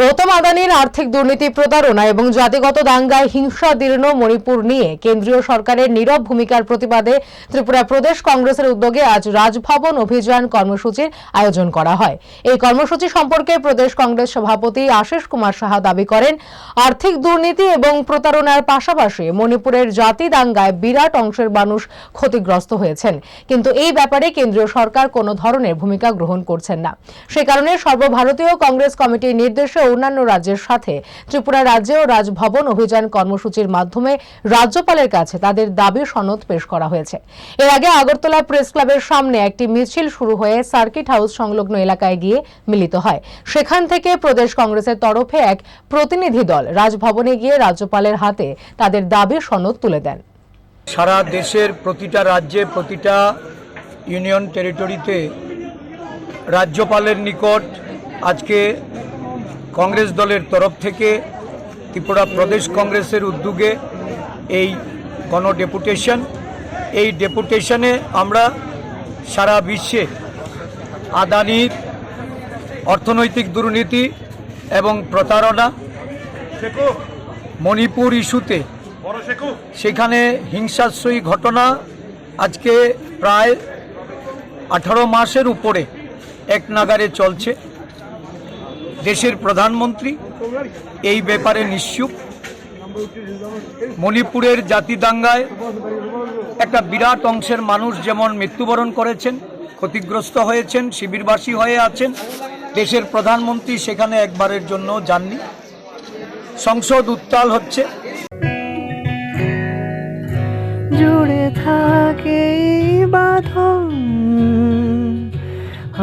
গৌতম আদানির আর্থিক দুর্নীতি প্রতারণা এবং জাতিগত দাঙ্গায় হিংসা দীর্ণ মণিপুর নিয়ে কেন্দ্রীয় সরকারের নীরব ভূমিকার প্রতিবাদে ত্রিপুরা প্রদেশ কংগ্রেসের উদ্যোগে আজ রাজভবন অভিযান কর্মসূচির আয়োজন করা হয়। এই কর্মসূচি সম্পর্কে প্রদেশ কংগ্রেস সভাপতি আশিস কুমার সাহা দাবি করেন, আর্থিক দুর্নীতি এবং প্রতারণার পাশাপাশি মণিপুরের জাতি দাঙ্গায় বিরাট অংশের মানুষ ক্ষতিগ্রস্ত হয়েছেন। কিন্তু এই ব্যাপারে কেন্দ্রীয় সরকার কোনো ধরনের ভূমিকা গ্রহণ করছেন না। সে কারণে সর্বভারতীয় কংগ্রেস কমিটির নির্দেশে অন্যান্য রাজ্যের সাথে। ত্রিপুরা রাজ্যেও রাজভবন অভিযান কর্মসূচির মাধ্যমে রাজ্যপালের কাছে তাদের দাবি সনদ পেশ করা হয়েছে। এর আগে আগরতলা প্রেস ক্লাবের সামনে একটি মিছিল শুরু হয়ে সার্কিট হাউস সংলগ্ন এলাকায় গিয়ে মিলিত হয়। সেখান থেকে প্রদেশ কংগ্রেসের তরফে এক প্রতিনিধি দল রাজভবনে গিয়ে রাজ্যপালের হাতে তাদের দাবি সনদ তুলে দেন। সারা দেশের প্রতিটা রাজ্যে, প্রতিটা ইউনিয়ন টেরিটরিতে রাজ্যপালের নিকট আজকে কংগ্রেস দলের তরফ থেকে ত্রিপুরা প্রদেশ কংগ্রেসের উদ্যোগে এই গণ ডেপুটেশন এই ডেপুটেশনে আমরা সারা বিশ্বে আদানির অর্থনৈতিক দুর্নীতি এবং প্রতারণা মণিপুর ইস্যুতে সেখানে হিংসাশ্রয়ী ঘটনা আজকে প্রায় আঠারো মাসের উপরে এক নাগারে চলছে। দেশের প্রধানমন্ত্রী, এই ব্যাপারে নিশ্চুপ। মণিপুরের জাতি দাঙ্গায় একটা বিরাট অংশের মানুষ যেমন মৃত্যুবরণ করেছেন, ক্ষতিগ্রস্ত হয়েছেন, শিবিরবাসী হয়ে আছেন, দেশের প্রধানমন্ত্রী সেখানে একবারের জন্য যাননি। সংসদ উত্তাল হচ্ছে। জুড়ে থাকে বাঁধন।